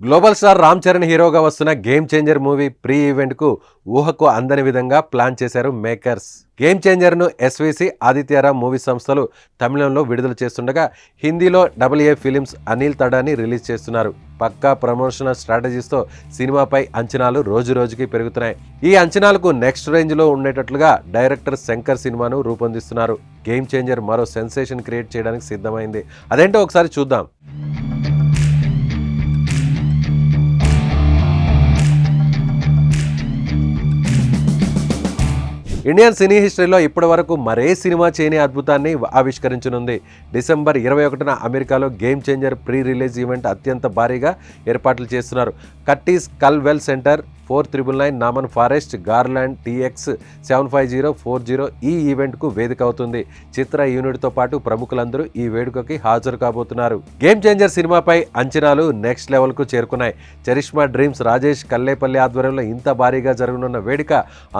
Global star Ram Charan హీరోగా వస్తున్న game changer movie pre ఈవెంట్కు ఊహకు అందని విధంగా ప్లాన్ చేశారు మేకర్స్. గేమ్ చేంజర్ను ఎస్విసి ఆదిత్యరామ్ మూవీ సంస్థలు తమిళంలో విడుదల చేస్తుండగా హిందీలో double A films Anil Thadani release చేస్తున్నారు. పక్కా ప్రమోషనల్ స్ట్రాటజీస్తో సినిమాపై అంచనాలు రోజు రోజుకి పెరుగుతున్నాయి. ఈ అంచనాలకు నెక్స్ట్ రేంజ్లో ఉండేటట్లుగా డైరెక్టర్ శంకర్ సినిమాను రూపొందిస్తున్నారు. గేమ్ చేంజర్ మరో సెన్సేషన్ క్రియేట్ చేయడానికి సిద్ధమైంది. అదేంటో ఒకసారి చూద్దాం. ఇండియన్ సినీ హిస్టరీలో ఇప్పటి వరకు మరే సినిమా చేయని అద్భుతాన్ని ఆవిష్కరించనుంది. డిసెంబర్ ఇరవై ఒకటిన అమెరికాలో game changer pre release event అత్యంత భారీగా ఏర్పాట్లు చేస్తున్నారు. Curtis Culwell center four triple nine Naaman Forest Garland TX seven five zero four zero ఈ ఈవెంట్కు వేదిక అవుతుంది. చిత్ర యూనిట్తో పాటు ప్రముఖులందరూ ఈ వేడుకకి హాజరు కాబోతున్నారు. గేమ్ చేంజర్ సినిమాపై అంచనాలు నెక్స్ట్ లెవెల్కు చేరుకున్నాయి. చరిష్మా డ్రీమ్స్ రాజేష్ కల్లేపల్లి ఆధ్వర్యంలో ఇంత భారీగా జరగనున్న వేడుక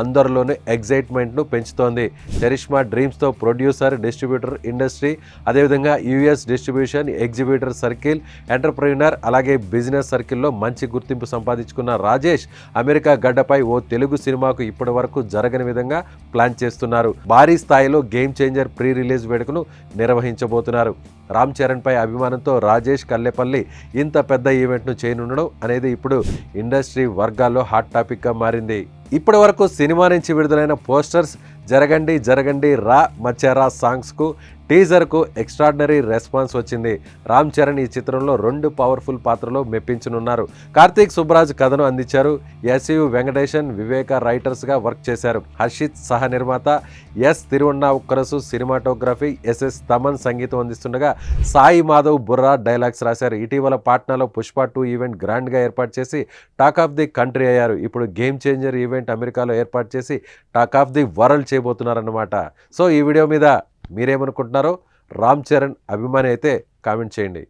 అందరిలోనూ ఎగ్జైట్మెంట్ను పెంచుతోంది. చరిష్మా డ్రీమ్స్తో ప్రొడ్యూసర్ డిస్ట్రిబ్యూటర్ ఇండస్ట్రీ అదేవిధంగా US distribution exhibitor circle entrepreneur అలాగే బిజినెస్ సర్కిల్లో మంచి గుర్తింపు సంపాదించుకున్న రాజేష్ అమెరికా గడ్డపై ఓ తెలుగు సినిమాకు ఇప్పటి వరకు జరగని విధంగా ప్లాన్ చేస్తున్నారు. భారీ స్థాయిలో గేమ్ చేంజర్ ప్రీ రిలీజ్ వేడుకను నిర్వహించబోతున్నారు. రామ్ చరణ్ పై అభిమానంతో రాజేష్ కల్లెపల్లి ఇంత పెద్ద ఈవెంట్ను చేయనుండడం అనేది ఇప్పుడు ఇండస్ట్రీ వర్గాల్లో హాట్ టాపిక్గా మారింది. ఇప్పటి వరకు సినిమా నుంచి విడుదలైన పోస్టర్స్ జరగండి జరగండి రా మచ్చారా సాంగ్స్కు టీజర్కు ఎక్స్ట్రాడినరీ రెస్పాన్స్ వచ్చింది. రామ్ చరణ్ ఈ చిత్రంలో రెండు పవర్ఫుల్ పాత్రలో మెప్పించనున్నారు. కార్తీక్ సుబ్రాజ్ కథను అందించారు. ఎస్యు వెంకటేషన్ వివేక రైటర్స్గా వర్క్ చేశారు. హర్షిత్ సహ నిర్మాత. S Tirunavukkarasu cinematography. SS Thaman సంగీతం అందిస్తుండగా సాయి మాధవ్ బుర్రా డైలాగ్స్ రాశారు. ఇటీవల పాట్నాలో పుష్ప టూ ఈవెంట్ గ్రాండ్గా ఏర్పాటు చేసి టాక్ ఆఫ్ ది కంట్రీ అయ్యారు. ఇప్పుడు గేమ్ చేంజర్ ఈవెంట్ అమెరికాలో ఏర్పాటు చేసి టాక్ ఆఫ్ ది వరల్డ్ చేయబోతున్నారన్నమాట. సో ఈ వీడియో మీద మీరేమనుకుంటున్నారో రామ్ చరణ్ అభిమాని అయితే కామెంట్ చేయండి.